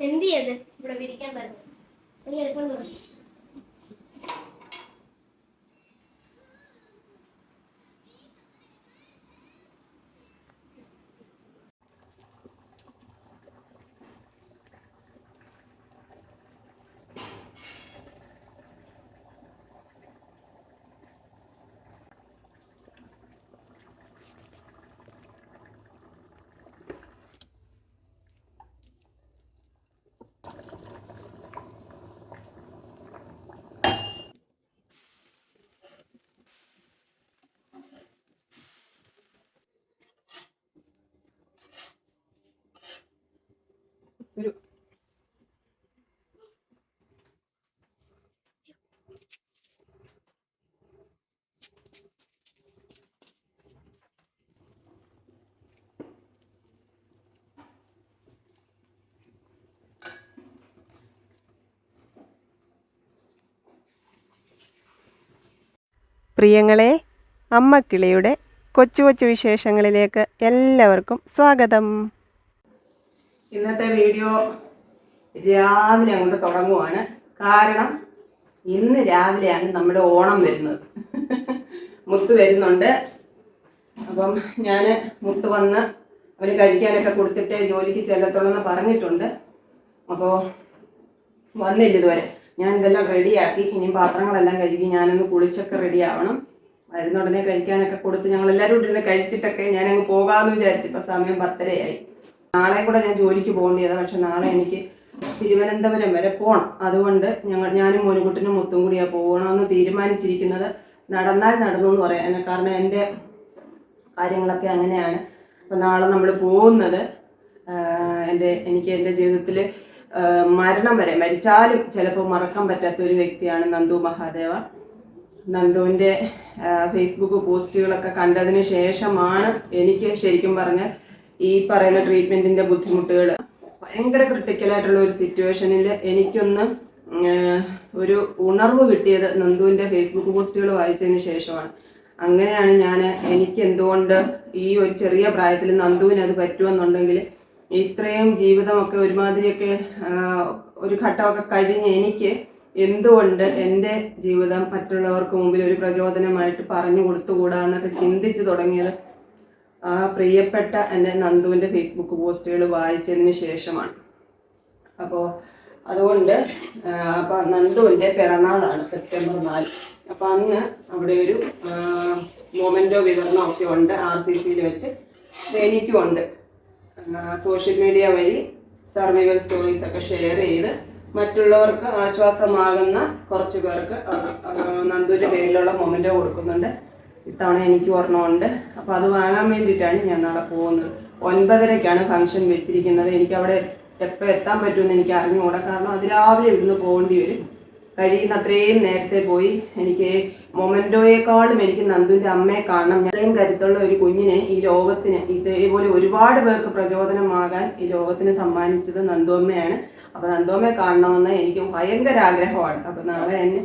എന്ത് ചെയ്ത്? ഇവിടെ വിരിക്കാൻ പറഞ്ഞു. പ്രിയങ്ങളെ അമ്മക്കിളിയുടെ കൊച്ചു കൊച്ചു വിശേഷങ്ങളിലേക്ക് എല്ലാവർക്കും സ്വാഗതം. ഇന്നത്തെ വീഡിയോ രാവിലെ അങ്ങോട്ട് തുടങ്ങുവാണ്. കാരണം ഇന്ന് രാവിലെയാണ് നമ്മുടെ ഓണം വരുന്നത്. മുത്ത് വരുന്നുണ്ട്. അപ്പം ഞാൻ മുത്ത് വന്ന് അവന് കഴിക്കാനൊക്കെ കൊടുത്തിട്ട് ജോലിക്ക് ചെല്ലത്തുള്ളെന്ന് പറഞ്ഞിട്ടുണ്ട്. അപ്പോൾ വന്നില്ല ഇതുവരെ. ഞാൻ ഇതെല്ലാം റെഡിയാക്കി ഇനിയും പാത്രങ്ങളെല്ലാം കഴുകി ഞാനൊന്ന് കുളിച്ചൊക്കെ റെഡി ആവണം. വരുന്ന ഉടനെ കഴിക്കാനൊക്കെ കൊടുത്ത് ഞങ്ങൾ എല്ലാവരും ഇരുന്ന് കഴിച്ചിട്ടൊക്കെ ഞാനങ്ങ് പോകാമെന്ന് വിചാരിച്ചു. ഇപ്പം സമയം പത്തരയായി. നാളെ കൂടെ ഞാൻ ജോലിക്ക് പോകേണ്ടിയതാണ് പക്ഷെ നാളെ എനിക്ക് തിരുവനന്തപുരം വരെ പോകണം അതുകൊണ്ട് ഞങ്ങൾ ഞാനും മോനുകുട്ടിനും മുത്തും കൂടിയാണ് പോകണമെന്ന് തീരുമാനിച്ചിരിക്കുന്നത്. നടന്നാൽ നടന്നു എന്ന് പറയാൻ കാരണം എന്റെ കാര്യങ്ങളൊക്കെ അങ്ങനെയാണ്. അപ്പം നാളെ നമ്മൾ പോകുന്നത് എന്റെ എനിക്ക് എന്റെ ജീവിതത്തിൽ മരണം വരെ മരിച്ചാലും ചിലപ്പോൾ മറക്കാൻ പറ്റാത്ത ഒരു വ്യക്തിയാണ് നന്ദു മഹാദേവ. നന്ദുവിന്റെ ഫേസ്ബുക്ക് പോസ്റ്റുകളൊക്കെ കണ്ടതിന് ശേഷമാണ് എനിക്ക് ശരിക്കും പറഞ്ഞ ഈ പറയുന്ന ട്രീറ്റ്മെന്റിന്റെ ബുദ്ധിമുട്ടുകൾ ഭയങ്കര ക്രിട്ടിക്കലായിട്ടുള്ള ഒരു സിറ്റുവേഷനിൽ എനിക്കൊന്ന് ഒരു ഉണർവ് കിട്ടിയത് നന്ദുവിന്റെ ഫേസ്ബുക്ക് പോസ്റ്റുകൾ വായിച്ചതിന് ശേഷമാണ്. അങ്ങനെയാണ് ഞാൻ എനിക്ക് എന്തുകൊണ്ട് ഈ ഒരു ചെറിയ പ്രായത്തിൽ നന്ദുവിന് അത് പറ്റുമെന്നുണ്ടെങ്കിൽ ഇത്രയും ജീവിതമൊക്കെ ഒരുമാതിരിയൊക്കെ ഒരു ഘട്ടമൊക്കെ കഴിഞ്ഞ് എനിക്ക് എന്തുകൊണ്ട് എന്റെ ജീവിതം മറ്റുള്ളവർക്ക് മുമ്പിൽ ഒരു പ്രചോദനമായിട്ട് പറഞ്ഞു കൊടുത്തുകൂടാ എന്നൊക്കെ ചിന്തിച്ചു തുടങ്ങിയത് ആ പ്രിയപ്പെട്ട എന്റെ നന്ദുവിന്റെ ഫേസ്ബുക്ക് പോസ്റ്റുകൾ വായിച്ചതിന് ശേഷമാണ്. അപ്പോൾ അതുകൊണ്ട് അപ്പം നന്ദുവിന്റെ പിറന്നാളാണ് സെപ്റ്റംബർ നാല്. അപ്പം അന്ന് അവിടെ ഒരു മൊമെന്റോ വിതരണമൊക്കെ ഉണ്ട് ആർ സി സിയിൽ വെച്ച് എനിക്കും ഉണ്ട് സോഷ്യൽ മീഡിയ വഴി സർവൈവൽ സ്റ്റോറീസ് ഒക്കെ ഷെയർ ചെയ്ത് മറ്റുള്ളവർക്ക് ആശ്വാസമാകുന്ന കുറച്ച് പേർക്ക് നന്ദുവിന്റെ പേരിലുള്ള മൊമെന്റോ കൊടുക്കുന്നുണ്ട്. ഇത്തവണ എനിക്ക് ഒരെണ്ണമുണ്ട്. അപ്പോൾ അത് വാങ്ങാൻ വേണ്ടിയിട്ടാണ് ഞാൻ നാളെ പോകുന്നത്. ഒൻപതരയ്ക്കാണ് ഫംഗ്ഷൻ വെച്ചിരിക്കുന്നത്. എനിക്ക് അവിടെ എപ്പോൾ എത്താൻ പറ്റുമെന്ന് എനിക്ക് അറിഞ്ഞുകൂടാ. കാരണം അതിരാവിലെ ഇവിടുന്ന് പോകേണ്ടി വരും. കഴിയുന്ന അത്രയും നേരത്തെ പോയി. എനിക്ക് മൊമെന്റോയെക്കാളും എനിക്ക് നന്ദുവിന്റെ അമ്മയെ കാണണം. അത്രയും കരുത്തുള്ള ഒരു കുഞ്ഞിനെ ഈ ലോകത്തിന് ഇതേപോലെ ഒരുപാട് പേർക്ക് പ്രചോദനമാകാൻ ഈ ലോകത്തിന് സമ്മാനിച്ചത് നന്ദു അമ്മയാണ്. അപ്പോൾ നന്ദു അമ്മയെ കാണണമെന്ന് എനിക്ക് ഭയങ്കര ആഗ്രഹമാണ്. അപ്പോൾ നാളെ എന്നെ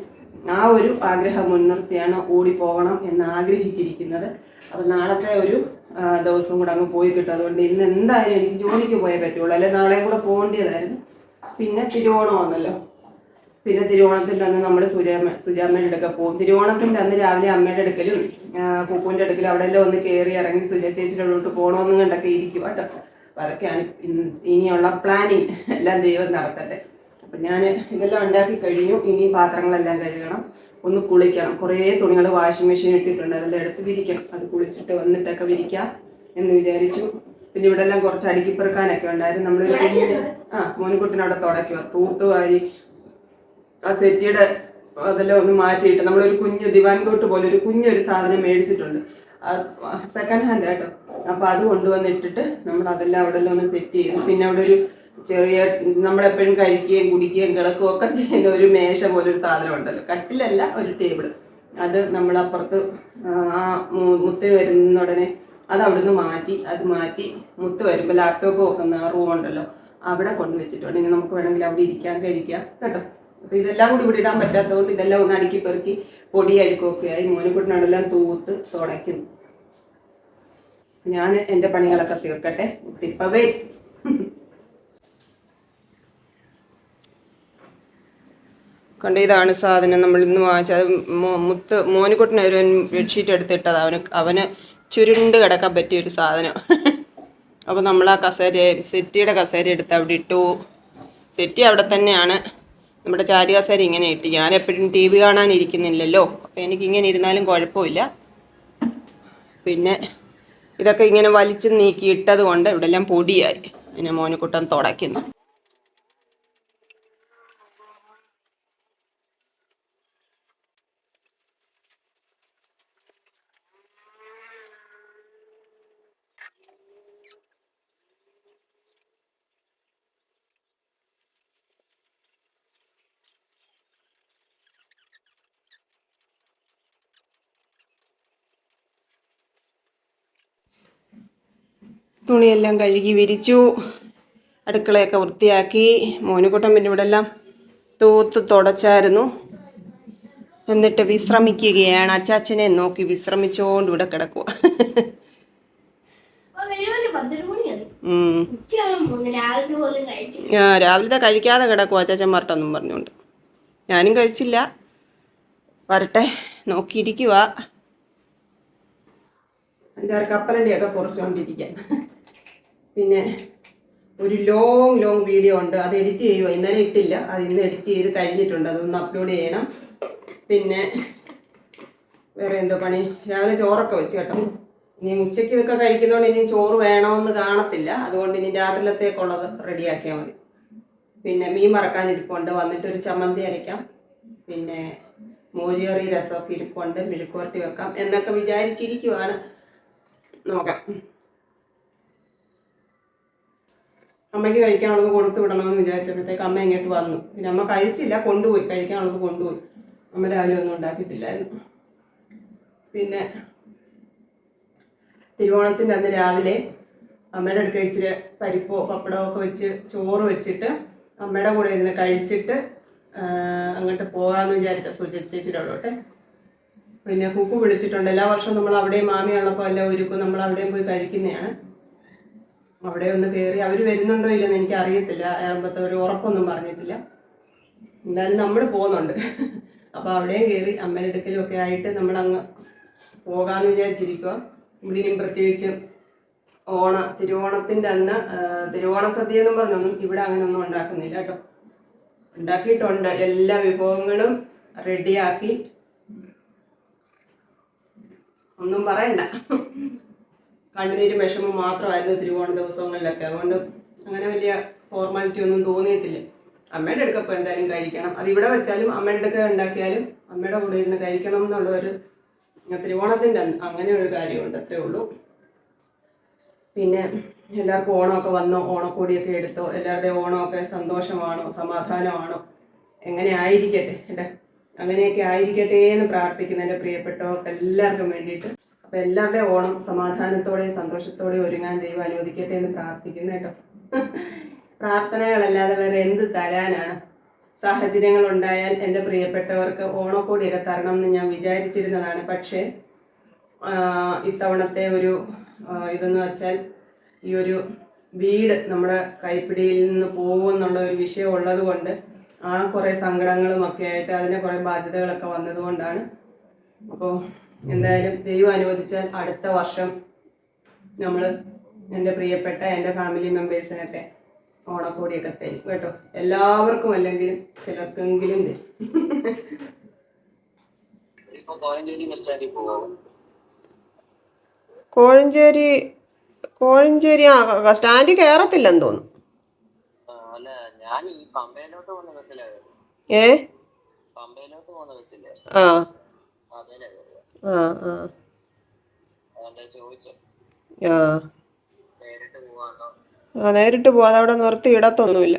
ആ ഒരു ആഗ്രഹം മുൻനിർത്തിയാണ് ഓടിപ്പോകണം എന്ന് ആഗ്രഹിച്ചിരിക്കുന്നത്. അപ്പോൾ നാളത്തെ ഒരു ദിവസം കൂടെ അങ്ങ് പോയി കിട്ടും. അതുകൊണ്ട് ഇന്ന് എന്തായാലും എനിക്ക് ജോലിക്ക് പോയേ പറ്റുള്ളൂ. അല്ലെ? നാളെയും കൂടെ പോകേണ്ടതായിരുന്നു പിന്നെ തിരുവോണം വന്നല്ലോ പിന്നെ തിരുവോണത്തിന്റെ അന്ന് നമ്മൾ സുജാമ സുജാമ്മയുടെ അടുക്ക പോകും തിരുവോണത്തിന്റെ അന്ന് രാവിലെ അമ്മയുടെ അടുക്കലും പൂപ്പൂന്റെ അടുക്കലും അവിടെ എല്ലാം ഒന്ന് കയറി ഇറങ്ങി സുജ ചേച്ചിയുടെ ഉള്ളോട്ട് പോകണമെന്നും കണ്ടൊക്കെ ഇരിക്കും കേട്ടോ. അപ്പം അതൊക്കെയാണ് ഇനിയുള്ള പ്ലാനിങ്. എല്ലാം ദൈവം നടത്തട്ടെ. അപ്പം ഞാൻ ഇതെല്ലാം ഉണ്ടാക്കി കഴിഞ്ഞു. ഇനി പാത്രങ്ങളെല്ലാം കഴുകണം. ഒന്ന് കുളിക്കണം. കുറേ തുണികൾ വാഷിംഗ് മെഷീൻ ഇട്ടിട്ടുണ്ട്. അതെല്ലാം എടുത്ത് വിരിക്കണം. അത് കുളിച്ചിട്ട് വന്നിട്ടൊക്കെ വിരിക്കാം എന്ന് വിചാരിച്ചു. പിന്നെ ഇവിടെ എല്ലാം കുറച്ച് അടുക്കിപ്പെറുക്കാനൊക്കെ ഉണ്ടായിരുന്നു. നമ്മളൊരു ആ ആ അവിടെ തുടക്കുക തൂത്തുവാരി ആ സെറ്റിയുടെ അതെല്ലാം ഒന്ന് മാറ്റിയിട്ട് നമ്മളൊരു കുഞ്ഞ് ദിവാൻ കോട്ട് പോലെ ഒരു കുഞ്ഞൊരു സാധനം മേടിച്ചിട്ടുണ്ട്. സെക്കൻഡ് ഹാൻഡ് കേട്ടോ അപ്പൊ അത് കൊണ്ടുവന്നിട്ടിട്ട് നമ്മൾ അതെല്ലാം അവിടെ ഒന്ന് സെറ്റ് ചെയ്തു. പിന്നെ അവിടെ ഒരു ചെറിയ നമ്മളെപ്പോഴും കഴിക്കുകയും കുടിക്കുകയും കിടക്കുകയും ഒക്കെ ചെയ്യുന്ന ഒരു മേശ പോലെ ഒരു സാധനം ഉണ്ടല്ലോ. കട്ടിലല്ല ഒരു ടേബിൾ അത് നമ്മൾ അപ്പുറത്ത് ആ മുത്ത് വരുന്ന ഉടനെ അത് അവിടുന്ന് മാറ്റി അത് മാറ്റി മുത്ത് വരുമ്പോൾ ലാപ്ടോപ്പ് വെക്കുന്ന റൂം ഉണ്ടല്ലോ. അവിടെ കൊണ്ടുവച്ചിട്ടുണ്ട്. ഇനി നമുക്ക് വേണമെങ്കിൽ അവിടെ ഇരിക്കാൻ കഴിക്കാം. കേട്ടോ? അപ്പൊ ഇതെല്ലാം കൂടി ഇവിടെ ഇടാൻ പറ്റാത്തതുകൊണ്ട് ഇതെല്ലാം ഒന്ന് അടുക്കി പെറുക്കി പൊടി അഴുക്കൊക്കെ ആയി. മോനിക്കുട്ടിനോടെല്ലാം തൂത്ത് തുടയ്ക്കുന്നു. ഞാൻ എന്റെ പണികളൊക്കെ തീർക്കട്ടെ. ഇപ്പവേ കണ്ട ഇതാണ് സാധനം നമ്മൾ ഇന്ന് വാങ്ങിച്ചത്. മുത്ത് മോനിക്കുട്ടിന് ഒരു ബെഡ്ഷീറ്റ് എടുത്തിട്ടത്. അവന് അവന് ചുരുണ്ട് കിടക്കാൻ പറ്റിയ ഒരു സാധനം. അപ്പോൾ നമ്മൾ ആ കസേര സെറ്റിയുടെ കസേര എടുത്ത് അവിടെ ഇട്ടു. സെറ്റി അവിടെ തന്നെയാണ്. നമ്മുടെ ചാരി കസേര ഇങ്ങനെ ഇട്ട് ഞാൻ എപ്പോഴും ടി വി കാണാനിരിക്കുന്നില്ലല്ലോ. അപ്പോൾ എനിക്കിങ്ങനെ ഇരുന്നാലും കുഴപ്പമില്ല. പിന്നെ ഇതൊക്കെ ഇങ്ങനെ വലിച്ചു നീക്കി ഇട്ടത് കൊണ്ട് ഇവിടെ എല്ലാം പൊടിയായി. പിന്നെ മോനിക്കുട്ടൻ തുടയ്ക്കുന്നു. തുണിയെല്ലാം കഴുകി വിരിച്ചു. അടുക്കളയൊക്കെ വൃത്തിയാക്കി. മോനുകുട്ടൻ പിന്നെ ഇവിടെ എല്ലാം തൂത്ത് തുടച്ചായിരുന്നു. എന്നിട്ട് വിശ്രമിക്കുകയാണ്. അച്ചാച്ചനെ നോക്കി വിശ്രമിച്ചുകൊണ്ട് ഇവിടെ കിടക്കുക രാവിലത്തെ കഴിക്കാതെ കിടക്കുക അച്ചാച്ചൻ വരട്ടെന്നും പറഞ്ഞുകൊണ്ട്. ഞാനും കഴിച്ചില്ല. വരട്ടെ. നോക്കിയിരിക്കുക അഞ്ചാറ് കപ്പലണ്ടിയൊക്കെ കുറച്ചുകൊണ്ടിരിക്കാം പിന്നെ ഒരു ലോങ് ലോങ് വീഡിയോ ഉണ്ട്. അത് എഡിറ്റ് ചെയ്യുക ഇന്നലെ ഇട്ടില്ല. അത് ഇന്ന് എഡിറ്റ് ചെയ്ത് കഴിഞ്ഞിട്ടുണ്ട്. അതൊന്ന് അപ്ലോഡ് ചെയ്യണം. പിന്നെ വേറെ എന്തോ പണി? രാവിലെ ചോറൊക്കെ വെച്ച് കേട്ടോ. ഇനി ഉച്ചയ്ക്ക് ഇതൊക്കെ കഴിക്കുന്നതുകൊണ്ട് ഇനി ചോറ് വേണമെന്ന് കാണത്തില്ല. അതുകൊണ്ട് ഇനി രാത്രിലത്തേക്കുള്ളത് റെഡിയാക്കിയാൽ മതി. പിന്നെ മീൻ മറക്കാൻ ഇരിപ്പുണ്ട്. വന്നിട്ട് ഒരു ചമ്മന്തി അരയ്ക്കാം. പിന്നെ മോരിയറി രസമൊക്കെ ഇരിപ്പുണ്ട്. മെഴുക്കുവരട്ടി വെക്കാം. എന്നൊക്കെ വിചാരിച്ചിരിക്കുവാണ്. നോക്കാം. അമ്മയ്ക്ക് കഴിക്കാനുള്ളത് കൊടുത്തു വിടണമെന്ന് വിചാരിച്ചപ്പോഴത്തേക്ക് അമ്മ ഇങ്ങോട്ട് വന്നു. പിന്നെ അമ്മ കഴിച്ചില്ല കൊണ്ടുപോയി. കഴിക്കാനുള്ളത് കൊണ്ടുപോയി. അമ്മ രാവിലെ ഒന്നും ഉണ്ടാക്കിയിട്ടില്ലായിരുന്നു. പിന്നെ തിരുവോണത്തിന്റെ അന്ന് രാവിലെ അമ്മയുടെ അടുക്ക ഇച്ചിരി പരിപ്പോ പപ്പടമോ ഒക്കെ വെച്ച് ചോറ് വെച്ചിട്ട് അമ്മയുടെ കൂടെ ഇരുന്ന് കഴിച്ചിട്ട് അങ്ങോട്ട് പോകാമെന്ന് വിചാരിച്ച സുചേച്ചിയുടെ അവിടോട്ടെ പിന്നെ കുക്കു വിളിച്ചിട്ടുണ്ട്. എല്ലാ വർഷവും നമ്മൾ അവിടെയും മാമിയുള്ളപ്പോൾ എല്ലാം ഒരുക്കും. നമ്മൾ അവിടെയും പോയി കഴിക്കുന്നതാണ്. അവിടെ ഒന്ന് കയറി അവർ വരുന്നുണ്ടോ ഇല്ലെന്ന് എനിക്ക് അറിയത്തില്ല ഏറമ്പത്തെ ഒരു ഉറപ്പൊന്നും പറഞ്ഞിട്ടില്ല. എന്തായാലും നമ്മൾ പോകുന്നുണ്ട്. അപ്പോൾ അവിടെയും കയറി അമ്മയുടെ അടുക്കലും ഒക്കെ ആയിട്ട് നമ്മൾ അങ്ങ് പോകാമെന്ന് വിചാരിച്ചിരിക്കുക ഇവിടെ ഇനിയും പ്രത്യേകിച്ച് ഓണ തിരുവോണത്തിന്റെ അന്ന് തിരുവോണ സദ്യ എന്നും പറഞ്ഞൊന്നും ഇവിടെ അങ്ങനെ ഒന്നും ഉണ്ടാക്കുന്നില്ല കേട്ടോ. ഉണ്ടാക്കിയിട്ടുണ്ട്. എല്ലാ വിഭവങ്ങളും റെഡിയാക്കി. ഒന്നും പറയണ്ട. കണ്ണുനീരും വിഷമം മാത്രമായിരുന്നു തിരുവോണ ദിവസങ്ങളിലൊക്കെ. അതുകൊണ്ട് അങ്ങനെ വലിയ ഫോർമാലിറ്റി ഒന്നും തോന്നിയിട്ടില്ല. അമ്മയുടെ അടുക്കപ്പോൾ എന്തായാലും കഴിക്കണം. അത് ഇവിടെ വെച്ചാലും അമ്മയുടെ അടുക്ക ഉണ്ടാക്കിയാലും അമ്മയുടെ കൂടെ ഇരുന്ന് കഴിക്കണം എന്നുള്ള ഒരു തിരുവോണത്തിന്റെ അങ്ങനെ ഒരു കാര്യമുണ്ട് അത്രേ ഉള്ളൂ. പിന്നെ എല്ലാവർക്കും ഓണമൊക്കെ വന്നോ? ഓണക്കോടിയൊക്കെ എടുത്തോ? എല്ലാവരുടെയും ഓണമൊക്കെ സന്തോഷമാണോ? സമാധാനമാണോ? എങ്ങനെ ആയിരിക്കട്ടെ? ഏട്ടാ അങ്ങനെയൊക്കെ ആയിരിക്കട്ടെ എന്ന് പ്രാർത്ഥിക്കുന്ന എന്റെ പ്രിയപ്പെട്ടവർക്ക് എല്ലാവർക്കും വേണ്ടിയിട്ട് അപ്പം എല്ലാവരുടെയും ഓണം സമാധാനത്തോടെയും സന്തോഷത്തോടെയും ഒരുങ്ങാൻ ദൈവം അനുവദിക്കട്ടെ എന്ന് പ്രാർത്ഥിക്കുന്നു കേട്ടോ. പ്രാർത്ഥനകളല്ലാതെ വേറെ എന്ത് തരാനാണ്? സാഹചര്യങ്ങൾ ഉണ്ടായാൽ എന്റെ പ്രിയപ്പെട്ടവർക്ക് ഓണക്കോടിയൊക്കെ തരണം എന്ന് ഞാൻ വിചാരിച്ചിരുന്നതാണ്. പക്ഷേ ഇത്തവണത്തെ ഒരു ഇതെന്ന് വെച്ചാൽ ഈ ഒരു വീട് നമ്മുടെ കൈപ്പിടിയിൽ നിന്ന് പോകുമെന്നുള്ള ഒരു വിഷയം ഉള്ളത് കൊണ്ട് ആ കുറേ സങ്കടങ്ങളും ഒക്കെ ആയിട്ട് അതിന് കുറേ ബാധ്യതകളൊക്കെ വന്നതുകൊണ്ടാണ്. അപ്പോൾ എന്തായാലും ദൈവം അനുവദിച്ചാൽ അടുത്ത വർഷം നമ്മൾ എന്റെ പ്രിയപ്പെട്ട എന്റെ ഫാമിലി മെമ്പേഴ്സിനൊക്കെ ഓണക്കോടിയൊക്കെ തരും കേട്ടോ. എല്ലാവർക്കും അല്ലെങ്കിലും ചിലർക്കെങ്കിലും തരും. കോഴഞ്ചേരി കോഴഞ്ചേരി ആ സ്റ്റാൻഡിൽ കയറത്തില്ലെന്ന് തോന്നുന്നു. ഞാൻ ഈ പമ്പയിലോട്ട് പോകുന്ന ബസ്സിലായിരുന്നു ഏ? പമ്പയിലോട്ട് പോകുന്ന ബസ്സില്ലേ? ആ. അതല്ലേ ആ ആ. അതുകൊണ്ടാ ചോദിച്ചത് ആ. നേരിട്ട് പോവാന്നോ? ആ നേരിട്ട് പോവാതെ അവിടെ നിർത്തി ഇടത്തൊന്നുമില്ല.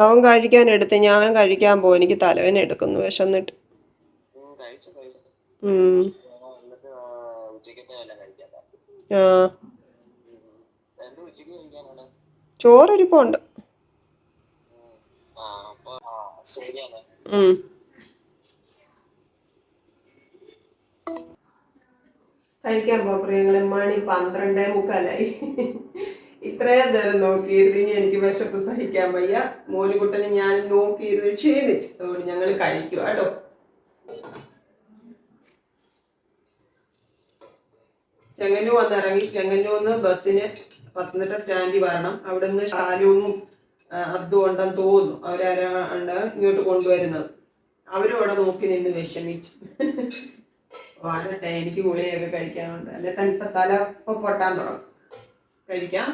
അവൻ കഴിക്കാൻ എടുത്ത് ഞാൻ കഴിക്കാൻ പോകും എനിക്ക് തലവേന എടുക്കുന്നു വിശന്നിട്ട്. ഉം. ആ, എന്നിട്ട് പോണ്ട് കഴിക്കാൻ ഉം. പോ പ്രിയങ്ങളെ മണി പന്ത്രണ്ടേ മുക്കാലായി. ഇത്രയും നേരം നോക്കിയിരുന്നു ഇനി എനിക്ക് വിശപ്പ് സഹിക്കാൻ വയ്യ. മോനുകുട്ടനെ ഞാൻ നോക്കിയിരുന്നു ക്ഷീണിച്ചു. അതുകൊണ്ട് ഞങ്ങൾ കഴിക്കുക കേട്ടോ. ചെങ്ങന്നൂർ വന്നിറങ്ങി. ചെങ്ങന്നൂന്ന് ബസ്സിന് പത്തനംതിട്ട സ്റ്റാൻഡിൽ വരണം. അവിടെ നിന്ന് ഷാലുവും അബ്ദു ഉണ്ടെന്ന് തോന്നുന്നു. അവരാരാണ്ട് ഇങ്ങോട്ട് കൊണ്ടുവരുന്നത്. അവരും അവിടെ നോക്കി നിന്ന് വിഷമിച്ചു. വാഴട്ടെ എനിക്ക് ഗുളിയൊക്കെ കഴിക്കാനുണ്ട്. അല്ലെ തനിപ്പ തല ഇപ്പൊ പൊട്ടാൻ തുടങ്ങും. കഴിക്കാം.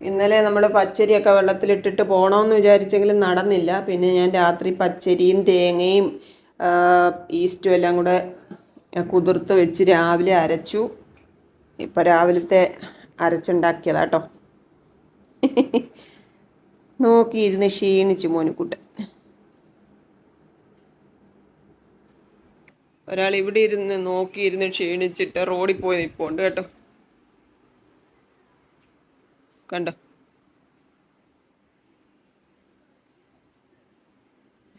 ഇന്നലെ നമ്മൾ പച്ചരിയൊക്കെ വെള്ളത്തിലിട്ടിട്ട് പോകണമെന്ന് വിചാരിച്ചെങ്കിലും നടന്നില്ല. പിന്നെ ഞാൻ രാത്രി പച്ചരിയും തേങ്ങയും ഈസ്റ്റും എല്ലാം കൂടെ കുതിർത്ത് വെച്ച് രാവിലെ അരച്ചു. ഇപ്പം രാവിലത്തെ അരച്ചുണ്ടാക്കിയതാ കേട്ടോ നോക്കിയിരുന്ന് ക്ഷീണിച്ചു മോനുക്കുട്ടൻ. ഒരാൾ ഇവിടെ ഇരുന്ന് നോക്കിയിരുന്ന് ക്ഷീണിച്ചിട്ട് റോഡിൽ പോയി നിൽപ്പുണ്ട് കേട്ടോ. കണ്ടോ?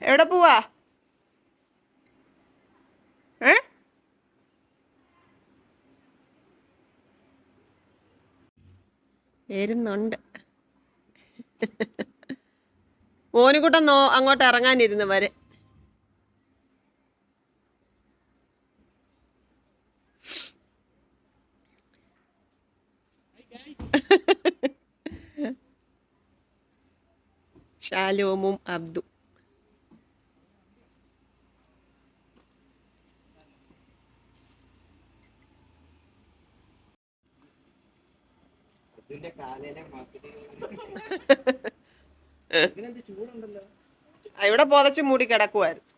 എവിടെ പോവാ? ഏ? വരുന്നുണ്ട്. മോനുകൂട്ടം നോ അങ്ങോട്ട് ഇറങ്ങാനിരുന്നു വരെ. ഷാലോമും അബ്ദു ആ, ഇവിടെ പോതച്ച് മൂടി കിടക്കുമായിരുന്നു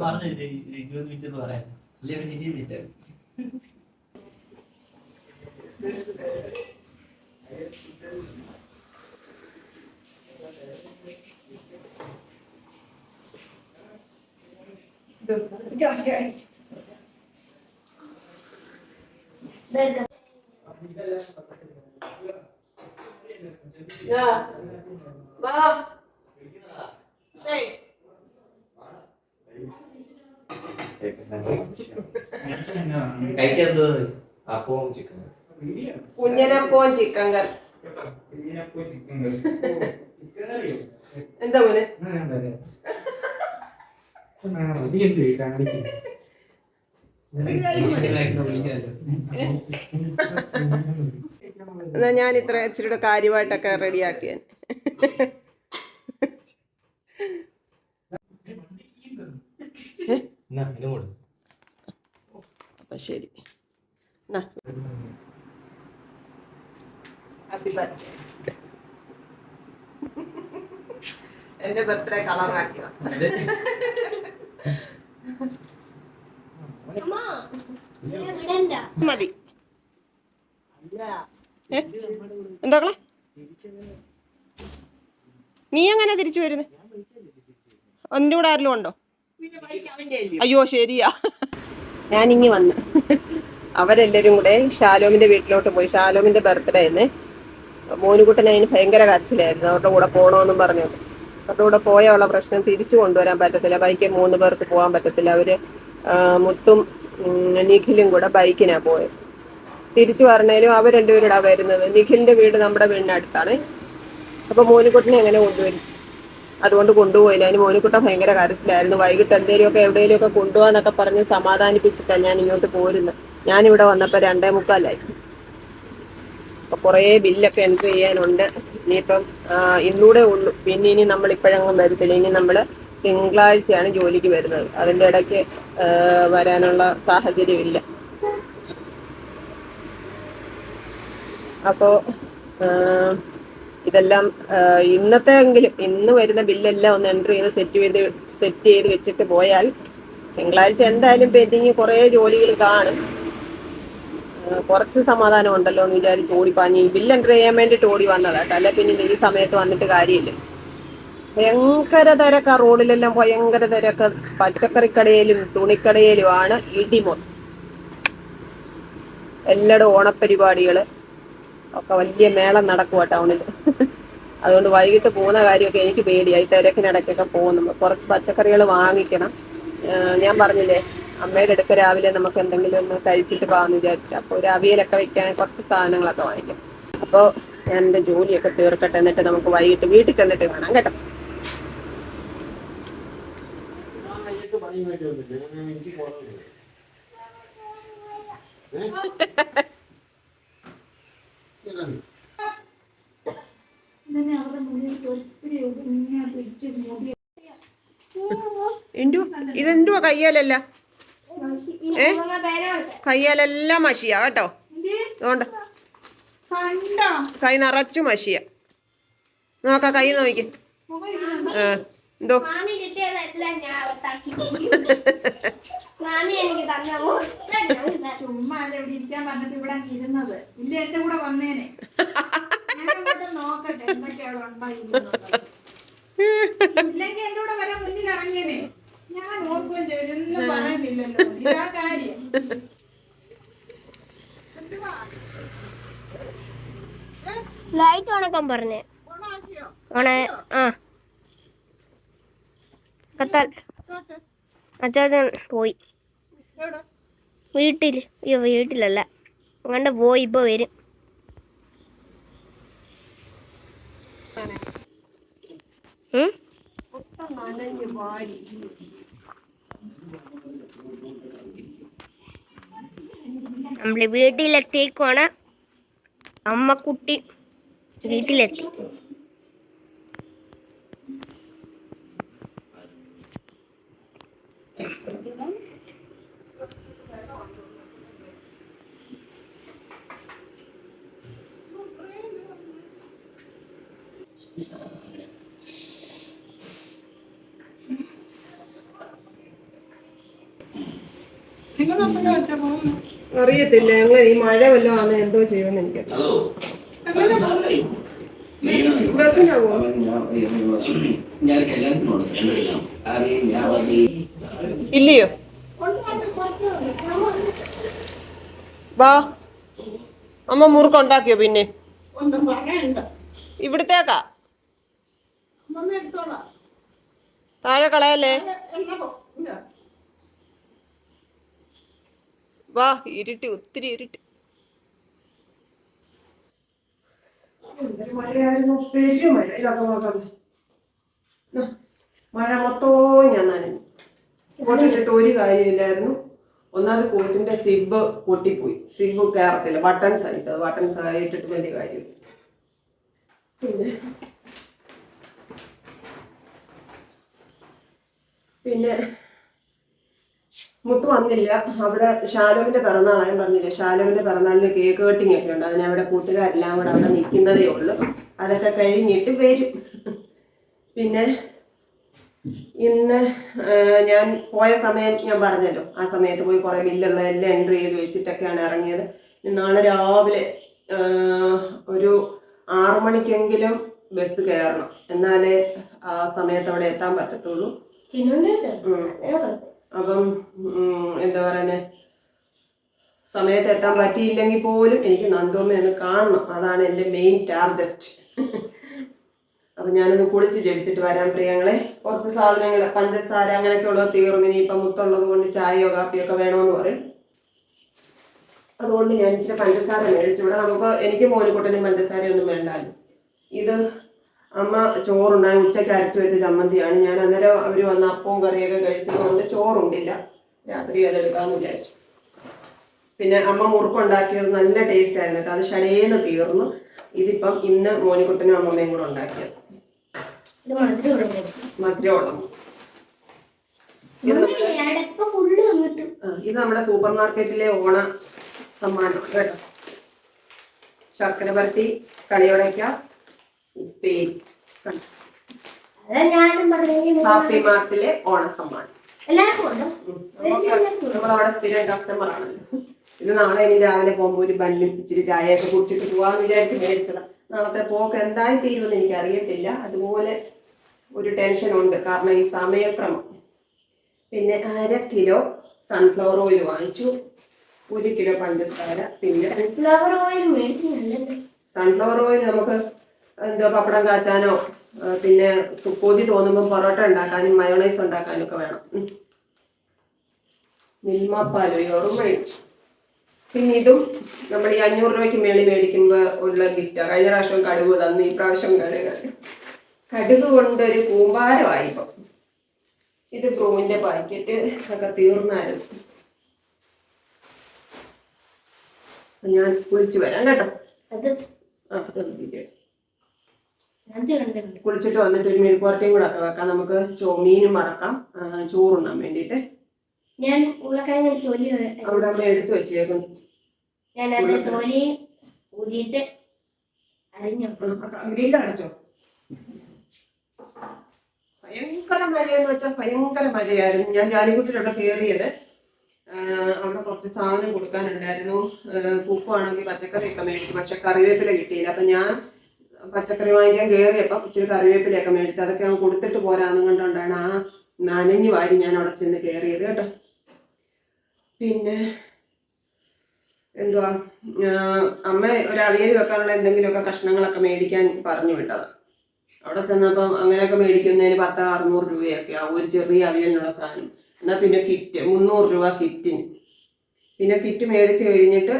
പറഞ്ഞു ഇരുപത് മിനിറ്റ് എന്ന് പറയാം. അല്ലെ പിന്നെ ഇനിയും മിനിറ്റ്. കഴിക്കാൻ തോന്നുന്നു അപ്പവും ചിക്കൻ കുഞ്ഞനപ്പവും ചിക്കൻ കറി എന്താ മോനെ? എന്നാ ഞാൻ ഇത്ര ഇച്ചിരി കാര്യമായിട്ടൊക്കെ റെഡിയാക്കിയാൻ അപ്പൊ ശരി. എന്നാ. Happy ബർത്ത്ഡേ എന്റെ ബർത്ത്ഡേ കളറാക്കിയ അമ്മ, ഇതിനെ മതി? എന്താക്കളെ നീ എങ്ങനെ തിരിച്ചു വരുന്നത് എന്റെ കൂടെ ആരെങ്കിലും ഉണ്ടോ? അയ്യോ ശരിയാ. ഞാനിങ്ങി വന്ന്. അവരെല്ലാരും കൂടെ ഷാലോമിന്റെ വീട്ടിലോട്ട് പോയി. ഷാലോമിന്റെ ബർത്ത്ഡേ ആയിരുന്നേ. മോനുകുട്ടൻ അതിന് ഭയങ്കര കരച്ചിലായിരുന്നു. അവരുടെ കൂടെ പോകണമെന്നും പറഞ്ഞു. അവരുടെ കൂടെ പോയുള്ള പ്രശ്നം തിരിച്ചു കൊണ്ടുവരാൻ പറ്റത്തില്ല. ബൈക്കിൽ മൂന്ന് പേർക്ക് പോകാൻ പറ്റത്തില്ല. അവർ മുത്തും നിഖിലും കൂടെ ബൈക്കിനാ പോയത് തിരിച്ചു പറഞ്ഞാലും അവർ രണ്ടുപേരുടെ വരുന്നത്. നിഖിലിന്റെ വീട് നമ്മുടെ വീടിനടുത്താണ്. അപ്പൊ മോനുകുട്ടനെ എങ്ങനെ കൊണ്ടുവരും. അതുകൊണ്ട് കൊണ്ടുപോയില്ല. അതിന് മോനുകുട്ടൻ ഭയങ്കര കരച്ചിലായിരുന്നു. വൈകിട്ട് എന്തേലുമൊക്കെ എവിടെയെങ്കിലുമൊക്കെ കൊണ്ടുപോകാന്നൊക്കെ പറഞ്ഞ് സമാധാനിപ്പിച്ചിട്ടാണ് ഞാൻ ഇങ്ങോട്ട് പോരുന്നത് ഞാനിവിടെ വന്നപ്പോൾ രണ്ടേ മുക്കാലായി. അപ്പൊ കുറേ ബില്ലൊക്കെ എൻട്രി ചെയ്യാനുണ്ട്. ഇനിയിപ്പം ഇന്നൂടെ ഉള്ളൂ. പിന്നെ ഇനി നമ്മൾ ഇപ്പോഴങ്ങും വരത്തില്ല. ഇനി നമ്മൾ തിങ്കളാഴ്ചയാണ് ജോലിക്ക് വരുന്നത്. അതിന്റെ ഇടയ്ക്ക് വരാനുള്ള സാഹചര്യം ഇല്ല അപ്പോൾ ഇതെല്ലാം ഇന്നത്തെ എങ്കിലും ഇന്ന് വരുന്ന ബില്ലെല്ലാം ഒന്ന് എൻട്രി ചെയ്ത് സെറ്റ് ചെയ്ത് സെറ്റ് ചെയ്ത് വെച്ചിട്ട് പോയാൽ തിങ്കളാഴ്ച എന്തായാലും പെൻഡിങ് കുറേ ജോലികൾ കാണും. കുറച്ച് സമാധാനം ഉണ്ടല്ലോ എന്ന് വിചാരിച്ച് ഓടിപ്പാഞ്ഞ് ഈ ബില്ല് എന്റർ ചെയ്യാൻ വേണ്ടിയിട്ട് ഓടി വന്നതാട്ടോ അല്ലെ പിന്നെ ഈ സമയത്ത് വന്നിട്ട് കാര്യമില്ല. ഭയങ്കര തിരക്ക റോഡിലെല്ലാം ഭയങ്കര തിരക്ക്. പച്ചക്കറിക്കടയിലും തുണിക്കടയിലുമാണ് ഇടി മൊത്തം. എല്ലായിടും ഓണപ്പരിപാടികൾ. ഒക്കെ വലിയ മേളം നടക്കുക ടൗണിൽ അതുകൊണ്ട് വൈകിട്ട് പോകുന്ന കാര്യമൊക്കെ എനിക്ക് പേടിയായി തിരക്കിനിടയ്ക്കൊക്കെ പോകുന്നു കുറച്ച് പച്ചക്കറികൾ വാങ്ങിക്കണം. ഞാൻ പറഞ്ഞില്ലേ അമ്മയുടെ അടുക്ക രാവിലെ നമുക്ക് എന്തെങ്കിലും ഒന്ന് കഴിച്ചിട്ട് പോകാമെന്ന് വിചാരിച്ചു. അപ്പോൾ ഒരു അവിയലൊക്കെ വെക്കാൻ കുറച്ച് സാധനങ്ങളൊക്കെ വാങ്ങിക്കും. അപ്പോൾ ഞാൻ എന്റെ ജോലിയൊക്കെ തീർക്കട്ടെ എന്നിട്ട് നമുക്ക് വൈകിട്ട് വീട്ടിൽ ചെന്നിട്ട് കാണാം കേട്ടോ. ഇതെന്തുവാ കയ്യാലല്ല? ഏ? കയ്യാലെല്ലാം മഷിയ കേട്ടോ. അതുകൊണ്ട് കൈ നിറച്ചു മഷിയ. നോക്ക കൈ നോക്കി. ആ എന്തോ? നോക്കട്ടെ എന്തൊക്കെയാണ് ഉണ്ടായിരുന്നത്. ഇല്ലെങ്കിൽ എന്റെ കൂടെ വരാൻ മുന്നിൽ ഇറങ്ങിയേനെ. ഞാൻ ഓർക്കുകയും പറയുന്നില്ലല്ലോ. ഇതാ കാര്യം. ലൈറ്റ് ഉണക്കാൻ പറഞ്ഞേ. ഓണ ആ. കത്താൽ. അച്ചാച്ചൻ പോയി. വീട്ടിൽ അയ്യോ വീട്ടിലല്ല. അങ്ങോട്ട് പോയി ഇപ്പൊ വരും. ഉം? നമ്മൾ വീട്ടിലെത്തിയേക്കുവാണ്. അമ്മക്കുട്ടി വീട്ടിലെത്തി. അറിയത്തില്ല. ഞങ്ങൾ ഈ മഴ വല്ലതും ആണ് എന്തോ ചെയ്യുമെന്ന് എനിക്ക് ഇല്ലയോ? വാ. അമ്മ മുറുക്കുണ്ടാക്കിയോ പിന്നെ? ഒന്നും പറയണ്ട. ഇവിടത്തേക്കാ. താഴെ കളയല്ലേ എന്നാ പോ ഇതാ. വാ ഇരുട്ടി ഒത്തിരി ഇരുട്ടി. മഴ ഇതൊക്കെ മൊത്തവും ഞാൻ നനഞ്ഞു. കോട്ടിട്ടിട്ട് ഒരു കാര്യമില്ലായിരുന്നു. ഒന്നാമത് കോട്ടിന്റെ സിബ് പൊട്ടിപ്പോയി. സിബ് കയറത്തില്ല ബട്ടൺസ് ആയിട്ട് ബട്ടൺസ് ആയിട്ടിട്ട് വലിയ കാര്യമില്ല. പിന്നെ? പിന്നെ? മുത്ത് വന്നില്ല. അവിടെ ഷാലോമിന്റെ പിറന്നാൾ ഞാൻ പറഞ്ഞില്ലേ ഷാലോമിന്റെ പിറന്നാളിന് കേക്ക് കട്ടിങ് ഒക്കെ ഉണ്ട്. അതിന് അവിടെ കൂട്ടുകാരെല്ലാം കൂടെ അവിടെ നിൽക്കുന്നതേ ഉള്ളൂ. അതൊക്കെ കഴിഞ്ഞിട്ട് വരും. പിന്നെ ഇന്ന് ഞാൻ പോയ സമയം ഞാൻ പറഞ്ഞല്ലോ. ആ സമയത്ത് പോയി കുറെ ബില്ലുള്ള എല്ലാം എൻട്രി ചെയ്ത് വെച്ചിട്ടൊക്കെയാണ് ഇറങ്ങിയത്. നാളെ രാവിലെ ഒരു ആറു മണിക്കെങ്കിലും ബസ് കയറണം. എന്നാലേ ആ സമയത്ത് അവിടെ എത്താൻ പറ്റത്തുള്ളൂ. അപ്പം എന്താ പറയുന്നത് സമയത്ത് എത്താൻ പറ്റിയില്ലെങ്കിൽ പോലും എനിക്ക് നന്ദോമ്മ ഒന്ന് കാണണം. അതാണ് എന്റെ മെയിൻ ടാർഗറ്റ് അപ്പം ഞാനൊന്ന് കുളിച്ച് ജപിച്ചിട്ട് വരാം പ്രിയങ്ങളെ. കുറച്ച് സാധനങ്ങൾ പഞ്ചസാര അങ്ങനെയൊക്കെ ഉള്ളത് തീർന്നു. ഇനിയിപ്പം മുത്തുള്ളത് കൊണ്ട് ചായയോ കാപ്പിയോ ഒക്കെ വേണമെന്ന് പറയും. അതുകൊണ്ട് ഞാൻ ഇച്ചിരി പഞ്ചസാര മേടിച്ചു. ഇവിടെ നമുക്ക് എനിക്ക് മോനുകുട്ടനും പഞ്ചസാരയൊന്നും വേണ്ടാലും. ഇത് അമ്മ ചോറുണ്ടായി ഉച്ചയ്ക്ക് അരച്ചു വെച്ച ചമ്മന്തിയാണ്. ഞാൻ അന്നേരം അവർ വന്ന അപ്പവും കറിയൊക്കെ കഴിച്ചതുകൊണ്ട് ചോറുണ്ടില്ല. രാത്രി അതെടുക്കാമെന്ന് വിചാരിച്ചു. പിന്നെ അമ്മ മുറുക്കുണ്ടാക്കിയത് നല്ല ടേസ്റ്റ് ആയിരുന്നു കേട്ടോ. അത് ഷടേന്ന് തീർന്നു. ഇതിപ്പം ഇന്ന് മോനിക്കുട്ടനും അമ്മമ്മയും കൂടെ ഉണ്ടാക്കിയത്. ആ, ഇത് നമ്മുടെ സൂപ്പർ മാർക്കറ്റിലെ ഓണ സമ്മാനം കേട്ടോ. ശർക്കര പരത്തി കളിയുടയ്ക്ക ഉപ്പേരി നമ്മളവിടെ സ്ഥിരം കസ്റ്റമർ ആണല്ലോ ഇത് നാളെ ഇനി രാവിലെ പോകുമ്പോൾ ഒരു ബണ്ണും ഇച്ചിരി ചായയൊക്കെ കുടിച്ചിട്ട് പോവാന്ന് വിചാരിച്ച് മേടിച്ചതാ നാളത്തെ പോക്ക് എന്തായി തീരുമെന്ന് എനിക്ക് അറിയത്തില്ല അതുപോലെ ഒരു ടെൻഷൻ ഉണ്ട്. കാരണം ഈ സമയക്രമം. പിന്നെ അര കിലോ സൺഫ്ലവർ ഓയിൽ വാങ്ങിച്ചു. ഒരു കിലോ പഞ്ചസാര. പിന്നെ സൺഫ്ലവർ ഓയിൽ സൺഫ്ലവർ ഓയിൽ നമുക്ക് എന്തോ പപ്പടം കാച്ചാനോ പിന്നെ കൊതി തോന്നുമ്പോൾ പൊറോട്ട ഉണ്ടാക്കാനും മയോണൈസ് ഉണ്ടാക്കാനും ഒക്കെ വേണം. ഉം. മിൽമ പാലുയോറും മേടിച്ചു. പിന്നെ ഇതും നമ്മൾ ഈ അഞ്ഞൂറ് രൂപയ്ക്ക് മേളി മേടിക്കുമ്പോൾ ഉള്ള ഗിഫ്റ്റാണ് കഴിഞ്ഞ പ്രാവശ്യം കടുക് തന്നു ഈ പ്രാവശ്യം കടുക് കടുക് കൊണ്ടൊരു കൂമ്പാരമായിപ്പം. ഇത് ബ്രൂവിന്റെ പാക്കറ്റ് ഒക്കെ തീർന്നാലും. ഞാൻ കുളിച്ചു വരാം കേട്ടോ. അത് ആ അത് കുളിച്ചിട്ട് വന്നിട്ട് ഒരു മെഴുക്കുവരട്ടിയും കൂടെ ഒക്കെ വെക്കാം. നമുക്ക് മീനും മറക്കാം. ചോറുണ്ണാൻ വേണ്ടിയിട്ട്. ഞാൻ ഉരുളക്കിഴങ്ങ് തൊലി അവിടെ അമ്മ എടുത്തു വെച്ചേക്കും ഞാൻ അത് തൊലി ഊതിയിട്ട് അരിഞ്ഞു. ഗ്രില്ല് അടച്ചോ? ഭയങ്കര മഴയെന്ന് വെച്ചാൽ ഭയങ്കര മഴയായിരുന്നു. ഞാൻ ജാലിക്കുട്ടിലൂടെ കയറിയത് അവിടെ കുറച്ച് സാധനം കൊടുക്കാനുണ്ടായിരുന്നു. പൂക്കുവാണെങ്കിൽ പച്ചക്കറി ഒക്കെ മേടിച്ചു. പക്ഷെ കറിവേപ്പില കിട്ടിയില്ല. അപ്പൊ ഞാൻ പച്ചക്കറി വാങ്ങിക്കാൻ കയറിയപ്പം ഇച്ചിരി കറിവേപ്പിലയൊക്കെ മേടിച്ചു അതൊക്കെ അവൻ കൊടുത്തിട്ട് പോരാന്ന് കണ്ടുകൊണ്ടാണ് ആ നനഞ്ഞു വാരി ഞാൻ അവിടെ ചെന്ന് കയറിയത് കേട്ടോ. പിന്നെ എന്തുവാ? അമ്മ ഒരു അവിയൽ വെക്കാനുള്ള എന്തെങ്കിലുമൊക്കെ കഷ്ണങ്ങളൊക്കെ മേടിക്കാൻ പറഞ്ഞു വിട്ടത്. അവിടെ ചെന്നപ്പം അങ്ങനെയൊക്കെ മേടിക്കുന്നതിന് പത്ത് അറുന്നൂറ് രൂപയൊക്കെ ആവും ഒരു ചെറിയ അവിയലിനുള്ള സാധനം. എന്നാൽ പിന്നെ കിറ്റ് മുന്നൂറ് രൂപ കിറ്റിന്. പിന്നെ കിറ്റ് മേടിച്ച് കഴിഞ്ഞിട്ട്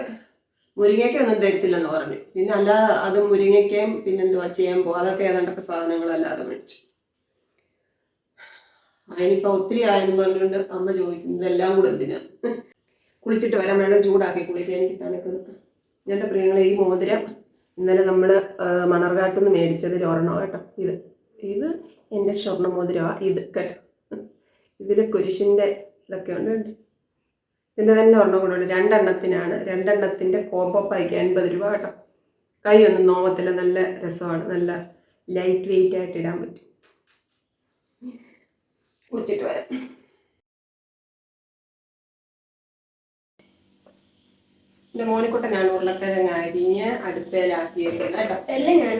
മുരിങ്ങയ്ക്ക ഒന്നും തരത്തില്ലെന്ന് പറഞ്ഞു. പിന്നെ അല്ലാതെ അത് മുരിങ്ങയ്ക്കയും പിന്നെന്തുവാ ചേമ്പോ അതൊക്കെ ഏതാണ്ടൊക്കെ സാധനങ്ങളല്ലാതെ മേടിച്ചു. അതിനിപ്പോൾ ഒത്തിരി ആയെന്ന് പറഞ്ഞുകൊണ്ട് അമ്മ ചോദിക്കും ഇതെല്ലാം കൂടെ എന്തിനാ? കുളിച്ചിട്ട് വരാൻ വെള്ളം ചൂടാക്കി കുളിക്കാൻ എനിക്ക് തണുക്കുന്നു ഞാൻ പ്രിയങ്ങളെ ഈ മോതിരം ഇന്നലെ നമ്മൾ മണർകാട്ടിൽ നിന്ന് മേടിച്ചതിൽ ഒരെണ്ണം കേട്ടോ. ഇത് ഇത് എന്റെ സ്വർണ മോതിരമാണ് ഇത് കേട്ടോ. ഇതിൽ കുരിശിന്റെ ഇതൊക്കെ ഉണ്ട്. ഇതിന്റെ തന്നെ ഉണ്ട്. രണ്ടെണ്ണത്തിനാണ്. രണ്ടെണ്ണത്തിന്റെ കോമ്പോ പായ്ക്ക് എൺപത് രൂപ കേട്ടോ. കൈ ഒന്നും നോമത്തില്ല നല്ല രസമാണ്. നല്ല ലൈറ്റ് വെയിറ്റ് ആയിട്ട് ഇടാൻ പറ്റും. കുടിച്ചിട്ട് വരാം. എന്റെ മോനിക്കുട്ടനാണ് ഉരുളക്കിഴങ്ങ് അരിഞ്ഞ് അടുപ്പയിലാക്കിയിരിക്കുന്നത് കേട്ടോ എല്ലാം ഞാൻ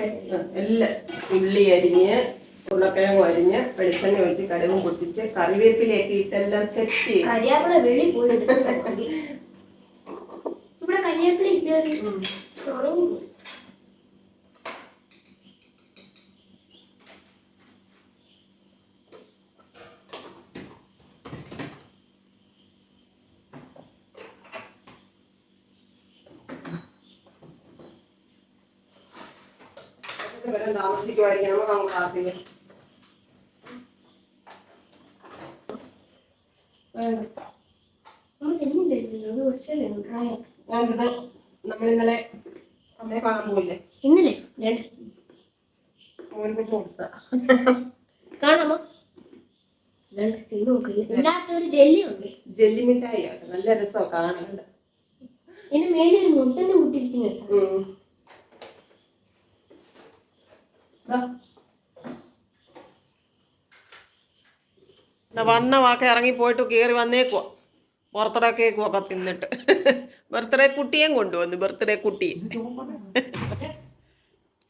എല്ലാം ഉള്ളി അരിഞ്ഞ് ഉരുളക്കിഴങ്ങ് അരിഞ്ഞ് വെളിച്ചെണ്ണ ഒഴിച്ച് കടുകും പൊട്ടിച്ച് കറിവേപ്പിലേക്ക് ഇട്ടെല്ലാം സെറ്റ് ചെയ്യും കരിയാപ്പിള വെളി പോയി. ഇവിടെ കരിയാപ്പിള താമസിക്കുമായിരിക്കും നമുക്ക് അങ്ങ് പ്രാർത്ഥിക്കാം ഞാനിത് നമ്മളിന്നലെ അമ്മയെ കാണാൻ പോയില്ലേ? ഇന്നലെ രണ്ട്. മോനിക്കുട്ടി കൊടുത്ത കാണാമോ? ചെയ്ത് ജെല്ലി ഉണ്ട്. ജെല്ലി മിഠായി ആട്ടോ. നല്ല രസമാണ് കാണാനുണ്ട് ഇതിന് മേളിൽ ഒരു മുട്ടന്റെ മുട്ടിരിക്കുന്നുണ്ട് ഉം. വന്ന വാക്ക ഇറങ്ങി പോയിട്ട് കേറി വന്നേക്കുവാ. ബർത്ത്ഡേ കേക്ക് ഒക്കെ തിന്നിട്ട്. ബർത്ത്ഡേ കുട്ടിയേം കൊണ്ടുവന്നു ബർത്ത്ഡേ കുട്ടി.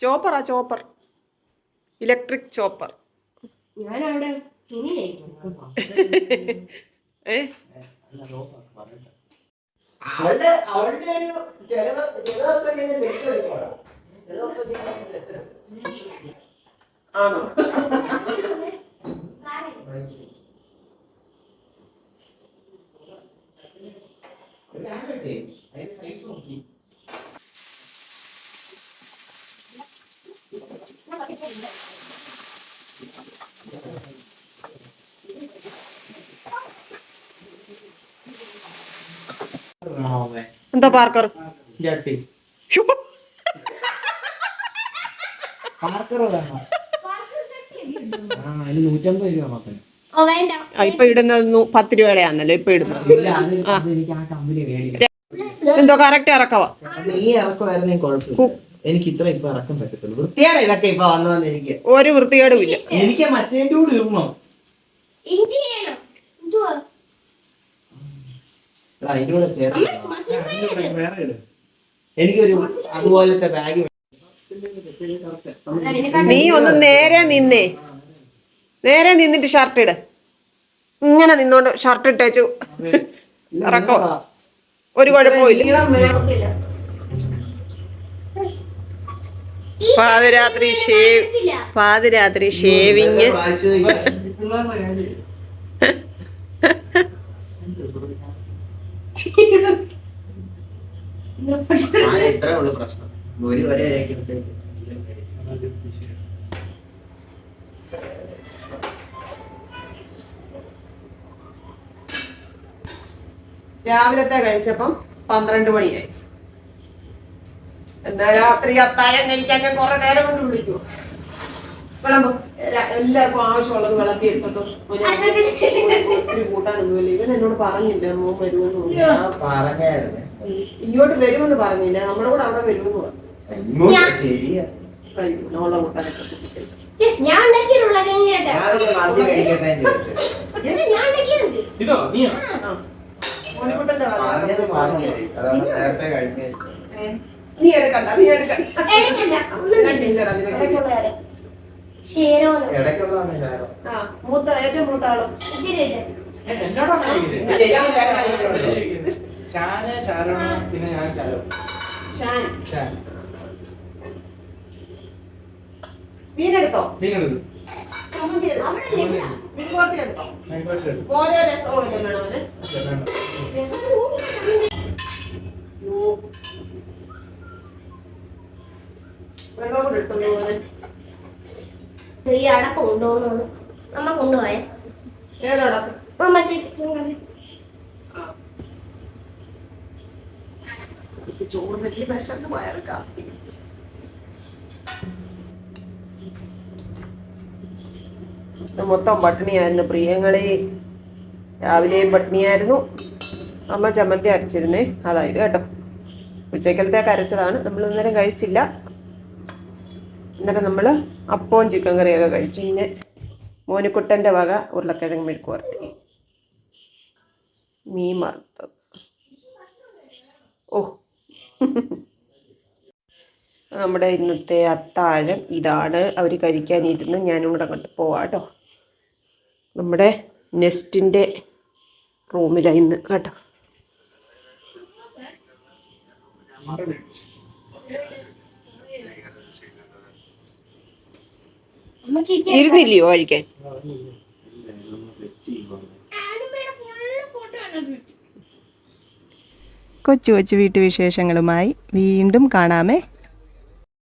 ചോപ്പറാ ചോപ്പർ ഇലക്ട്രിക് ചോപ്പർ ഞാനവിടെ തുണി കഴിക്കുന്നു ഏ? അവളുടെ അവളുടെ ഒരു ചില ചില ദിവസങ്ങളിൽ ടെസ്റ്റ് എടുക്കണം ചില ദിവസങ്ങളിൽ ആണോ? അതിന്റെ സൈസ് നോക്കി എന്താ പാർക്കർ? ജട്ടി. പാർക്കർ ആ അതിന് നൂറ്റമ്പത് രൂപ മാത്രം ഓ വേണ്ട. ഇപ്പൊ ഇടുന്നത് പത്ത് രൂപയുടെ ആണല്ലോ ഇപ്പൊ ഇടുന്നത്. എന്തോ കറക്റ്റ് ഇറക്കവാ. കുഴപ്പമില്ല. എനിക്ക് ഇത്ര ഇപ്പൊ ഇറക്കാൻ പറ്റത്തുള്ളൂ. വൃത്തിയാണ് ഇതൊക്കെ ഇപ്പൊ വന്നു വന്ന് എനിക്ക് ഒരു വൃത്തികേടും ഇല്ല എനിക്ക് മറ്റേന്റെ കൂടെ ഇടണം അതിന്റെ ചേർത്ത് ഇട്. എനിക്കൊരു അതുപോലത്തെ ബാഗ് നീ ഒന്ന് നേരെ നിന്നേ. നേരെ നിന്നിട്ട് ഷർട്ട് ഇട. ഇങ്ങനെ നിന്നോണ്ട് ഷർട്ട് ഇട്ടേച്ചു ഇറക്കോ ഒരു കുഴപ്പമില്ല പാതിരാത്രി ഷേവ് പാതിരാത്രി ഷേവിങ്. ഇത്രേ ഉള്ളു പ്രശ്നം. ഒരു ഒരേ രാവിലത്തെ കഴിച്ചപ്പം പന്ത്രണ്ട് മണിയായി. എന്താ രാത്രി അത്താഴം കഴിക്കാൻ ഞാൻ കുറെ നേരം കൊണ്ട് വിളിക്കൂ വിളമ്പും. എല്ലാവർക്കും ആവശ്യമുള്ളത് വിളമ്പി എടുത്തിട്ടു ഒത്തിരി കൂട്ടാനൊന്നുമില്ല. ഇവൻ എന്നോട് പറഞ്ഞില്ല മോൻ വരുമെന്ന് ഇങ്ങോട്ട് വരുമെന്ന് പറഞ്ഞില്ല. നമ്മുടെ കൂടെ അവിടെ വരുമെന്ന് പറഞ്ഞു. ഇങ്ങോട്ട് ശരിയാ. കഴിക്കും. നോള ഞാൻ ഉണ്ടാക്കിയിട്ടുള്ള ഇതോ നീയോ? നേരത്തെ കഴിഞ്ഞ. നീ എടുക്കണ്ട നീ എടുക്കണ്ട മൂത്ത ഏറ്റവും മൂത്ത ആളും. പിന്നെ ഞാൻ ഷാൻ. ഷാൻ. മീനെടുത്തോ? നിങ്ങളത് ചമ്മന്തി എടുത്തോ അവിടെ. മീൻകോർത്തി എടുത്തോ ഓരോ രസവും ഇല്ലേ വേണം അവന്. രസം. വെള്ളം കൂടെ പോകാൻ ഈ അടപ്പ് കൊണ്ടുപോകുന്നു അമ്മ കൊണ്ടുപോയ? ഏതോടാ മറ്റേ ചോറ് വലിയ വിശന്ന് വയറക്കാം മൊത്തം പട്ടിണിയായിരുന്നു. പ്രിയങ്ങളെ രാവിലെയും പട്ടിണിയായിരുന്നു. അമ്മ ചമ്മന്തി അരച്ചിരുന്നേ. അതായത് കേട്ടോ ഉച്ചക്കലത്തേക്ക് അരച്ചതാണ് നമ്മൾ ഇന്നേരം കഴിച്ചില്ല. അന്നേരം നമ്മൾ അപ്പവും ചിക്കൻ കറിയൊക്കെ കഴിച്ചു. പിന്നെ മോനിക്കുട്ടന്റെ വക ഉരുളക്കിഴങ്ങ് മെഴുക്ക് വരട്ടി മീൻ വറുത്തത്. ഓ. നമ്മുടെ ഇന്നത്തെ അത്താഴം ഇതാണ്. അവർ കഴിക്കാനിരുന്ന് ഞാനും കൂടെ അങ്ങോട്ട് പോവാട്ടോ നമ്മുടെ നെസ്റ്റിന്റെ റൂമിലാണ് ഇന്ന് കേട്ടോ. ഇരുന്നില്ലയോ കഴിക്കാൻ? കൊച്ചു കൊച്ചു വീട്ടുവിശേഷങ്ങളുമായി വീണ്ടും കാണാമേ.